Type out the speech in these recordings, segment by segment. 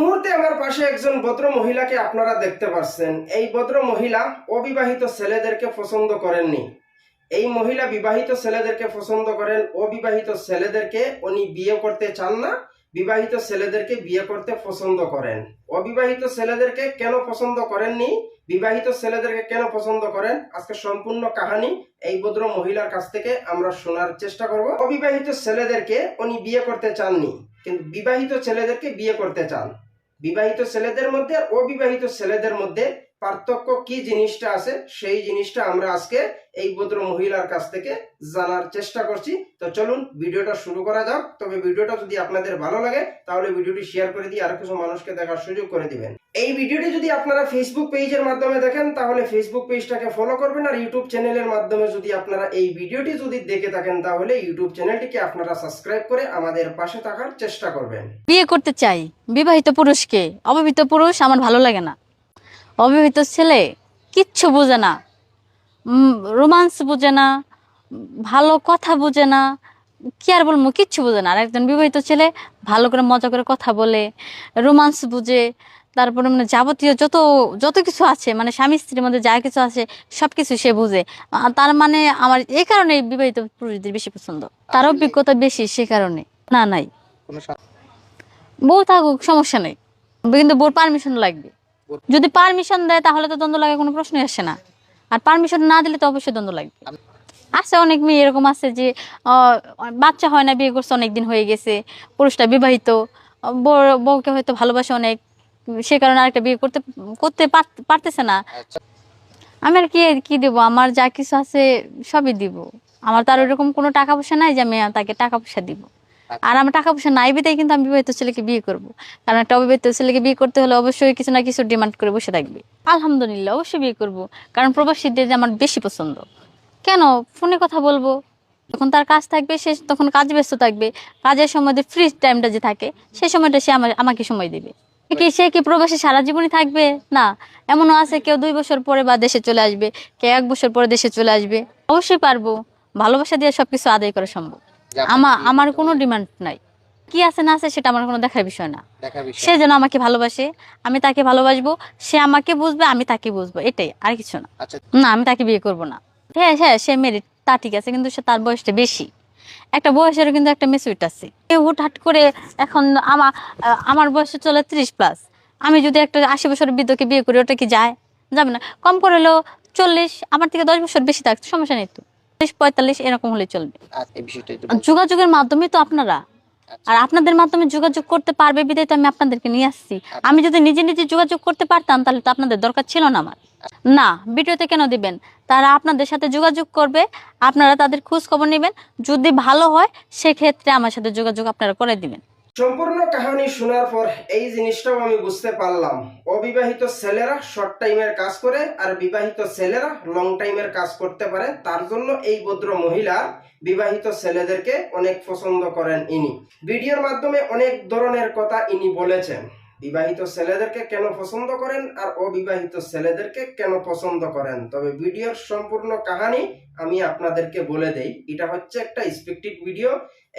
মুহূর্তে আমার পাশে একজন ভদ্র মহিলাকে আপনারা দেখতে পাচ্ছেন এই ভদ্র মহিলা অবিবাহিত ছেলেদেরকে পছন্দ করেননি। এই মহিলা বিবাহিত ছেলেদেরকে পছন্দ করেন, অবিবাহিত ছেলেদেরকে উনি বিয়ে করতে চান না, বিবাহিত ছেলেদেরকে বিয়ে করতে পছন্দ করেন। অবিবাহিত ছেলেদেরকে কেন পছন্দ করেননি? বিবাহিত ছেলেদেরকে কেন পছন্দ করেন? আজকে সম্পূর্ণ কাহিনী এই ভদ্র মহিলার কাছ থেকে আমরা শোনার চেষ্টা করব। অবিবাহিত ছেলেদেরকে উনি বিয়ে করতে চাননি, কিন্তু বিবাহিত ছেলেদেরকে বিয়ে করতে চান। বিবাহিত ছেলেদের মধ্যে আর অবিবাহিত ছেলেদের মধ্যে পার্থক্য কি জিনিসটা আছে, সেই জিনিসটা আমরা আজকে এই ভদ্র মহিলার কাছ থেকে জানার চেষ্টা করছি। তো চলুন, ভিডিওটা শুরু করা যাক। তবে ভিডিওটা যদি আপনাদের ভালো লাগে, তাহলে ভিডিওটি শেয়ার করে দিয়ে আর কিছু মানুষকে দেখার সুযোগ করে দিবেন। এই ভিডিওটি যদি আপনারা ফেসবুক পেজের মাধ্যমে দেখেন, তাহলে ফেসবুক পেজটাকে ফলো করবেন আর ইউটিউব চ্যানেলের মাধ্যমে যদি আপনারা এই ভিডিওটি যদি দেখে থাকেন, তাহলে ইউটিউব চ্যানেলটিকে আপনারা সাবস্ক্রাইব করে আমাদের পাশে থাকার চেষ্টা করবেন। বিয়ে করতে চাই, বিবাহিত পুরুষকে, অবিবাহিত পুরুষ আমার ভালো লাগে না। অবিবাহিত ছেলে কিচ্ছু বোঝে না। রোমান্স বোঝে না ভালো কথা বোঝে না কি আর বলব কিচ্ছু বোঝে না। আর একজন বিবাহিত ছেলে ভালো করে মজা করে কথা বলে রোমান্স বুঝে তারপরে মানে যাবতীয় যত যত কিছু আছে মানে স্বামী স্ত্রীর মধ্যে যা কিছু আছে সব কিছু সে বুঝে। তার মানে আমার এই কারণে বিবাহিত পুরুষদের বেশি পছন্দ। তার অভিজ্ঞতা বেশি সে কারণে। না নাই। বউ থাকুক সমস্যা নেই। কিন্তু বউর পারমিশন লাগবে। যদি পারমিশন দেয় তাহলে তো দ্বন্দ্ব লাগে কোনো প্রশ্নই আসে না। আর পারমিশন না দিলে তো অবশ্যই দ্বন্দ্ব লাগবে। আছে অনেক মেয়ে এরকম আছে যে বাচ্চা হয় না বিয়ে করছে অনেক দিন হয়ে গেছে পুরুষটা বিবাহিত বউকে হয়তো ভালোবাসে অনেক সে কারণে আরেকটা বিয়ে করতে করতে পারতেছে না। আচ্ছা। আমি আর কি কি দেবো? আমার যা কিছু আছে সবই দিব। আমার তার ওইরকম কোনো টাকা পয়সা নাই যে আমি তাকে টাকা পয়সা দিব। আর আমার টাকা পয়সা নাই বিদায় কিন্তু আমি বিবাহিত ছেলেকে বিয়ে করব। কারণ একটা অবিবাহিত ছেলেকে বিয়ে করতে হলে অবশ্যই কিছু না কিছু ডিমান্ড করে বসে থাকবে। আলহামদুলিল্লাহ, অবশ্যই বিয়ে করব। কারণ প্রবাসীদের আমার বেশি পছন্দ। কেন? ফোনে কথা বলব। যখন তার কাজ থাকবে, সে তখন কাজ ব্যস্ত থাকবে। কাজের সময় ফ্রি টাইমটা যে থাকে সেই সময়টা সে আমার, আমাকে সময় দেবে। কি, সে কি প্রবাসী সারা জীবনই থাকবে? না। এমনও আছে কেউ দুই বছর পরে বা দেশে চলে আসবে, কেউ এক বছর পরে দেশে চলে আসবে। অবশ্যই পারব। ভালোবাসা দিয়ে সবকিছু আদায় করা সম্ভব। আমার আমার কোনো ডিমান্ড নাই। কি আছে না আছে সেটা আমার কোনো দেখার বিষয় না। সে যেন আমাকে ভালোবাসে আমি তাকে ভালোবাসবো সে আমাকে বুঝবে আমি তাকে বুঝব এটাই আর কিছু না। আচ্ছা। না আমি তাকে বিয়ে করব না। হ্যাঁ হ্যাঁ সে মেরিট তা ঠিক আছে কিন্তু সে তার বয়সটা বেশি। একটা বয়সেরও কিন্তু একটা মেসুইট আছে। এ হুটহাট করে এখন আমার আমার বয়সে চলে ত্রিশ প্লাস আমি যদি একটা আশি বছরের বৃদ্ধকে বিয়ে করি ওটা কি যায়? যাবে না। কম করে হলেও চল্লিশ আমার থেকে দশ বছর বেশি থাকছে সমস্যা নেই তো। পঁয়তাল্লিশ এরকম হলে চলবে। আচ্ছা, যোগাযোগের মাধ্যমে তো আপনারা। আচ্ছা। আর আপনাদের মাধ্যমে যোগাযোগ করতে পারবে বিদায় তো আমি আপনাদেরকে নিয়ে আসছি। আমি যদি নিজে নিজে যোগাযোগ করতে পারতাম তাহলে তো আপনাদের দরকার ছিল না আমার। না ভিডিওতে কেন দিবেন? তারা আপনাদের সাথে যোগাযোগ করবে আপনারা তাদের খোঁজ খবর নেবেন। যদি ভালো হয় সেক্ষেত্রে আমার সাথে যোগাযোগ আপনারা করে দিবেন। সম্পূর্ণ কাহিনী শোনার পর এই জিনিসটাও আমি বুঝতে পারলাম। অবিবাহিত ছেলেরা শর্ট টাইমের কাজ করে আর বিবাহিত ছেলেরা লং টাইমের কাজ করতে পারে, তার জন্য এই ভদ্র মহিলা বিবাহিত ছেলেদেরকে অনেক পছন্দ করেন ইনি। ভিডিওর মাধ্যমে অনেক ধরনের কথা ইনি বলেছেন। বিবাহিত ছেলেদেরকে কেন পছন্দ করেন আর অবিবাহিত ছেলেদেরকে কেন পছন্দ করেন? তবে ভিডিওর সম্পূর্ণ কাহিনী আমি আপনাদেরকে বলে দেই। এটা হচ্ছে একটা স্পেক্টেড ভিডিও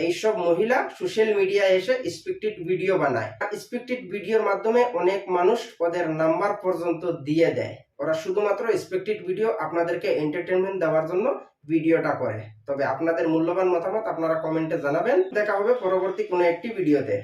এইসব মহিলা সোশ্যাল মিডিয়ায় এসে স্পেক্টেড ভিডিও বানায়। আর স্পেক্টেড ভিডিওর মাধ্যমে অনেক মানুষ ওদের নাম্বার পর্যন্ত দিয়ে দেয়। ওরা শুধুমাত্র স্পেক্টেড ভিডিও আপনাদেরকে এন্টারটেনমেন্ট দেওয়ার জন্য ভিডিওটা করে। তবে আপনাদের মূল্যবান মতামত আপনারা কমেন্টে জানাবেন। দেখা হবে পরবর্তী কোনো একটি ভিডিওতে